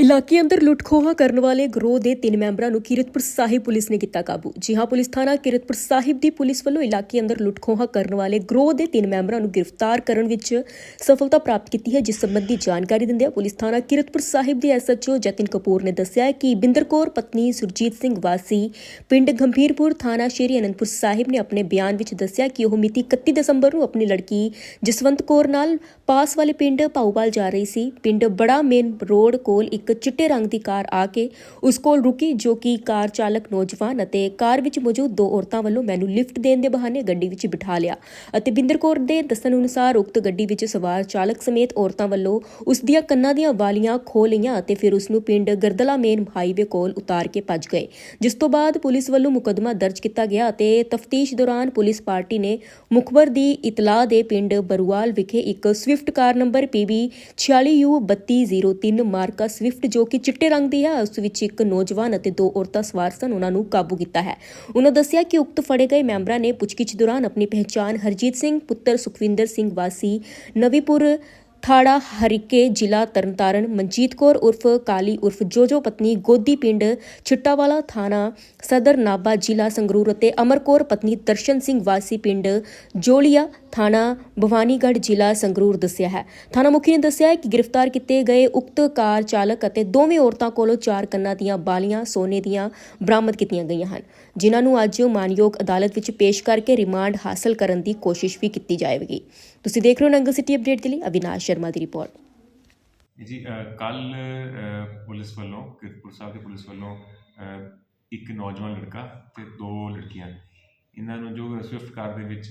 ਇਲਾਕੇ ਅੰਦਰ ਲੁੱਟਖੋਹਾ ਕਰਨ ਵਾਲੇ ਗਰੋਹ ਦੇ ਤਿੰਨ ਮੈਂਬਰਾਂ ਨੂੰ ਕੀਰਤਪੁਰ ਸਾਹਿਬ ਪੁਲਿਸ ਨੇ ਕੀਤਾ ਕਾਬੂ। ਜੀ ਹਾਂ, ਪੁਲਿਸ ਥਾਣਾ ਕੀਰਤਪੁਰ ਸਾਹਿਬ ਦੀ ਪੁਲਿਸ ਵੱਲੋਂ ਇਲਾਕੇ ਅੰਦਰ ਲੁੱਟਖੋਹਾ ਕਰਨ ਵਾਲੇ ਗਰੋਹ ਦੇ ਤਿੰਨ ਮੈਂਬਰਾਂ ਨੂੰ ਗ੍ਰਿਫਤਾਰ ਕਰਨ ਵਿੱਚ ਸਫਲਤਾ ਪ੍ਰਾਪਤ ਕੀਤੀ ਹੈ, ਜਿਸ ਸੰਬੰਧੀ ਜਾਣਕਾਰੀ ਦਿੰਦਿਆਂ ਪੁਲਿਸ ਥਾਣਾ ਕੀਰਤਪੁਰ ਸਾਹਿਬ ਦੇ ਐਸਐਚਓ ਜਤਿਨ ਕਪੂਰ ਨੇ ਦੱਸਿਆ ਕਿ ਬਿੰਦਰ ਕੌਰ, ਪਤਨੀ ਸੁਰਜੀਤ ਸਿੰਘ ਵਾਸੀ, ਪਿੰਡ ਗੰਭੀਰਪੁਰ ਥਾਣਾ ਸ਼੍ਰੀ ਅਨੰਦਪੁਰ ਸਾਹਿਬ ਨੇ ਆਪਣੇ ਬਿਆਨ ਵਿੱਚ ਦੱਸਿਆ ਕਿ ਉਹ ਮਿਤੀ 31 ਦਸੰਬਰ ਨੂੰ ਆਪਣੀ ਲੜਕੀ ਜਸਵੰਤ ਕੌਰ ਨਾਲ ਪਾਸ ਵਾਲੇ ਪਿੰਡ ਭਾਊਵਾਲ ਜਾ ਰਹੀ ਸੀ। ਪਿੰਡ ਬੜਾ ਮੇਨ ਰੋਡ ਕੋਲ ਇੱਕ ਚਿੱਟੇ ਰੰਗ ਦੀ ਕਾਰ ਆ ਕੇ ਉਸ ਕੋਲ ਰੁਕੀ, ਜੋ ਕਿ ਕਾਰ ਚਾਲਕ ਨੌਜਵਾਨ ਅਤੇ ਕਾਰ ਵਿੱਚ ਮੌਜੂਦ ਦੋ ਔਰਤਾਂ ਵੱਲੋਂ ਮੈਨੂੰ ਲਿਫਟ ਦੇਣ ਦੇ ਬਹਾਨੇ ਗੱਡੀ ਵਿੱਚ ਬਿਠਾ ਲਿਆ ਅਤੇ ਬਿੰਦਰ ਕੌਰ ਦੇ ਦੱਸਣ ਅਨੁਸਾਰ ਉਕਤ ਗੱਡੀ ਵਿੱਚ ਸਵਾਰ ਚਾਲਕ ਸਮੇਤ ਔਰਤਾਂ ਵੱਲੋਂ ਉਸ ਦੀਆਂ ਕੰਨਾਂ ਦੀਆਂ ਵਾਲੀਆਂ ਖੋਹ ਲਈਆਂ ਅਤੇ ਫਿਰ ਉਸ ਨੂੰ ਪਿੰਡ ਗਰਦਲਾ ਮੇਨ ਹਾਈਵੇ ਕੋਲ ਉਤਾਰ ਕੇ ਭੱਜ ਗਏ। ਜਿਸ ਤੋਂ ਬਾਅਦ ਪੁਲਿਸ ਵੱਲੋਂ ਮੁਕੱਦਮਾ ਦਰਜ ਕੀਤਾ ਗਿਆ ਅਤੇ ਤਫਤੀਸ਼ ਦੌਰਾਨ ਪੁਲਿਸ ਪਾਰਟੀ ਨੇ ਮੁਖਬਰ ਦੀ ਇਤਲਾਹ ਦੇ ਪਿੰਡ ਬਰੂਵਾਲ ਵਿਖੇ ਇੱਕ Swift car number PB 46U3203 ਮਾਰਕਾ ਸਵਿਫਟ ਜੋ ਕਿ ਚਿੱਟੇ ਰੰਗ ਦੀ ਹੈ, ਉਸ ਵਿੱਚ ਇੱਕ ਨੌਜਵਾਨ ਅਤੇ ਦੋ ਔਰਤਾਂ ਸਵਾਰ ਸਨ, ਉਹਨਾਂ ਨੂੰ ਕਾਬੂ ਕੀਤਾ ਹੈ। ਉਹਨਾਂ ਦੱਸਿਆ ਕਿ ਉਕਤ ਫੜੇ ਗਏ ਮੈਂਬਰਾਂ ਨੇ ਪੁੱਛਗਿੱਛ ਦੌਰਾਨ ਆਪਣੀ ਪਹਿਚਾਣ ਹਰਜੀਤ ਸਿੰਘ, ਪੁੱਤਰ ਸੁਖਵਿੰਦਰ ਸਿੰਘ ਵਾਸੀ, ਨਵੀਪੁਰ ਥਾੜਾ ਹਰੀਕੇ ਜ਼ਿਲ੍ਹਾ ਤਰਨਤਾਰਨ, ਮਨਜੀਤ ਕੌਰ ਉਰਫ ਕਾਲੀ ਉਰਫ ਜੋਜੋ ਪਤਨੀ ਗੋਦੀ ਪਿੰਡ ਛਿੱਟਾਵਾਲਾ ਥਾਣਾ, ਸਦਰ ਨਾਬਾ ਜ਼ਿਲ੍ਹਾ ਸੰਗਰੂਰ ਅਤੇ ਅਮਰ ਕੌਰ ਪਤਨੀ ਦਰਸ਼ਨ ਸਿੰਘ ਵਾਸੀ ਪਿੰਡ ਜੋਲੀਆ ਥਾਣਾ, ਭਵਾਨੀਗੜ੍ਹ ਜ਼ਿਲ੍ਹਾ ਸੰਗਰੂਰ ਦੱਸਿਆ ਹੈ। ਥਾਣਾ ਮੁਖੀ ਨੇ ਦੱਸਿਆ ਹੈ ਕਿ ਗ੍ਰਿਫਤਾਰ ਕੀਤੇ ਗਏ ਉਕਤ ਕਾਰ ਚਾਲਕ ਅਤੇ ਦੋਵੇਂ ਔਰਤਾਂ ਕੋਲੋਂ ਚਾਰ ਕੰਨਾਂ ਦੀਆਂ ਬਾਲੀਆਂ ਸੋਨੇ ਦੀਆਂ ਬਰਾਮਦ ਕੀਤੀਆਂ ਗਈਆਂ ਹਨ, ਜਿਨ੍ਹਾਂ ਨੂੰ ਅੱਜ ਮਾਨਯੋਗ ਅਦਾਲਤ ਵਿੱਚ ਪੇਸ਼ ਕਰਕੇ ਰਿਮਾਂਡ ਹਾਸਲ ਕਰਨ ਦੀ ਕੋਸ਼ਿਸ਼ ਵੀ ਕੀਤੀ ਜਾਵੇਗੀ। ਤੁਸੀਂ ਦੇਖ ਰਹੇ ਹੋ ਨੰਗਲ ਸਿਟੀ ਅਪਡੇਟ ਦੇ ਲਈ ਅਵਿਨਾਸ਼ ਸ਼ਰਮਾ ਦੀ ਰਿਪੋਰਟ। ਜੀ ਕੱਲ ਪੁਲਿਸ ਵੱਲੋਂ ਕਿਰਤਪੁਰ ਸਾਹਿਬ ਦੀ ਪੁਲਿਸ ਵੱਲੋਂ ਇੱਕ ਨੌਜਵਾਨ ਲੜਕਾ ਤੇ ਦੋ ਲੜਕੀਆਂ। ਇਹਨਾਂ ਨੂੰ ਜੋ ਸਵਿਫਟ ਕਾਰ ਦੇ ਵਿੱਚ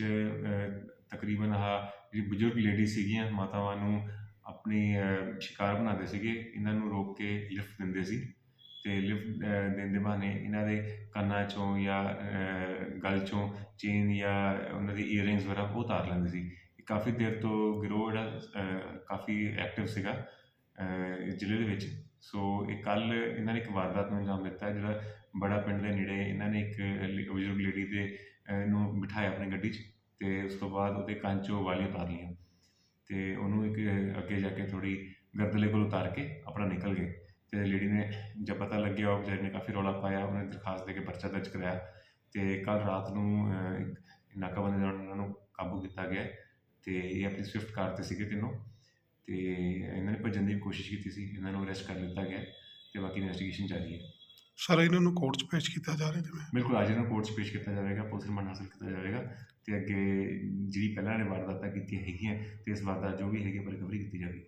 ਤਕਰੀਬਨ ਆਹ ਜਿਹੜੀ ਬਜ਼ੁਰਗ ਲੇਡੀ ਸੀਗੀਆਂ ਮਾਤਾਵਾਂ ਨੂੰ ਆਪਣੀ ਸ਼ਿਕਾਰ ਬਣਾਉਂਦੇ ਸੀਗੇ ਇਹਨਾਂ ਨੂੰ ਰੋਕ ਕੇ ਲਿਫਟ ਦਿੰਦੇ ਸੀ। ਤੇ ਲਿਫਟ ਦੇਣ ਦੇ ਬਹਾਨੇ ਇਹਨਾਂ ਦੇ ਕੰਨਾਂ ਚੋਂ ਜਾਂ ਅ, ਗਲ ਚੋਂ ਚੇਨ ਜਾਂ ਉਹਨਾਂ ਦੀ ਈਅਰਿੰਗਸ ਵਗੈਰਾ ਉਹ ਉਤਾਰ ਲੈਂਦੇ ਸੀ। ਕਾਫੀ ਦੇਰ ਤੋਂ ਗਿਰੋਹ ਜਿਹੜਾ ਕਾਫੀ ਐਕਟਿਵ ਸੀਗਾ ਜ਼ਿਲ੍ਹੇ ਦੇ ਵਿੱਚ। ਸੋ ਇਹ ਕੱਲ ਇਹਨਾਂ ਨੇ ਇੱਕ ਵਾਰਦਾਤ ਨੂੰ ਅੰਜਾਮ ਦਿੱਤਾ ਜਿਹੜਾ ਬੜਾ ਪਿੰਡ ਦੇ ਨੇੜੇ ਇਹਨਾਂ ਨੇ ਇੱਕ ਬਜ਼ੁਰਗ ਲੇਡੀ ਦੇ ਅਹ, ਨੂੰ ਬਿਠਾਇਆ ਆਪਣੀ ਗੱਡੀ 'ਚ ਤੇ ਉਸ ਤੋਂ ਬਾਅਦ ਉਹਦੇ ਕੰਨ ਵਾਲੀਆਂ ਤਾਰ ਲਈਆਂ। ਤੇ ਉਹਨੂੰ ਇੱਕ ਅੱਗੇ ਜਾ ਕੇ ਥੋੜੀ ਗਰਦਲੇ ਕੋਲ ਉਤਾਰ ਕੇ ਆਪਣਾ ਨਿਕਲ ਗਏ। ਤੇ ਲੇਡੀ ਨੇ ਜਦ ਪਤਾ ਲੱਗਿਆ ਉਹ ਵਿਚਾਰੀ ਨੇ ਕਾਫੀ ਰੌਲਾ ਪਾਇਆ ਉਹਨੇ ਦਰਖਾਸਤ ਦੇ ਕੇ ਪਰਚਾ ਦਰਜ ਕਰਾਇਆ। ਤੇ ਕੱਲ ਰਾਤ ਨੂੰ ਨਾਕਾਬੰਦੀ ਦੌਰਾਨ ਉਹਨਾਂ ਨੂੰ ਕਾਬੂ ਕੀਤਾ ਗਿਆ ਤੇ ਇਹ ਆਪਣੀ ਸਵਿਫਟ ਕਾਰ ਤੇ ਸੀਗੇ ਤਿੰਨੋਂ। ਤੇ ਇਹਨਾਂ ਨੇ ਭੱਜਣ ਦੀ ਕੋਸ਼ਿਸ਼ ਕੀਤੀ ਸੀ ਇਹਨਾਂ ਨੂੰ ਅਰੈਸਟ ਕਰ ਲਿੱਤਾ ਗਿਆ ਤੇ ਬਾਕੀ ਇਨਵੈਸਟੀਗੇਸ਼ਨ ਜਾਰੀ ਹੈ। ਸਰ ਇਹਨਾਂ ਨੂੰ ਕੋਰਟ 'ਚ ਪੇਸ਼ ਕੀਤਾ ਜਾ ਰਿਹਾ ਜਿਵੇਂ ਬਿਲਕੁਲ ਅੱਜ ਇਹਨਾਂ ਨੂੰ ਕੋਰਟ 'ਚ ਪੇਸ਼ ਕੀਤਾ ਜਾਵੇਗਾ ਪੁਲਿਸ ਰਿਮਾਂਡ ਹਾਸਲ ਕੀਤਾ ਜਾਵੇਗਾ ਤੇ ਅੱਗੇ ਜਿਹੜੀ ਪਹਿਲਾਂ ਨੇ ਵਾਰਦਾਤਾਂ ਕੀਤੀਆਂ ਹੈਗੀਆਂ ਤੇ ਇਸ ਵਾਰਦਾਤ ਜੋ ਵੀ ਹੈਗੀ ਪਰ ਰਿਕਵਰੀ ਕੀਤੀ ਜਾਵੇਗੀ।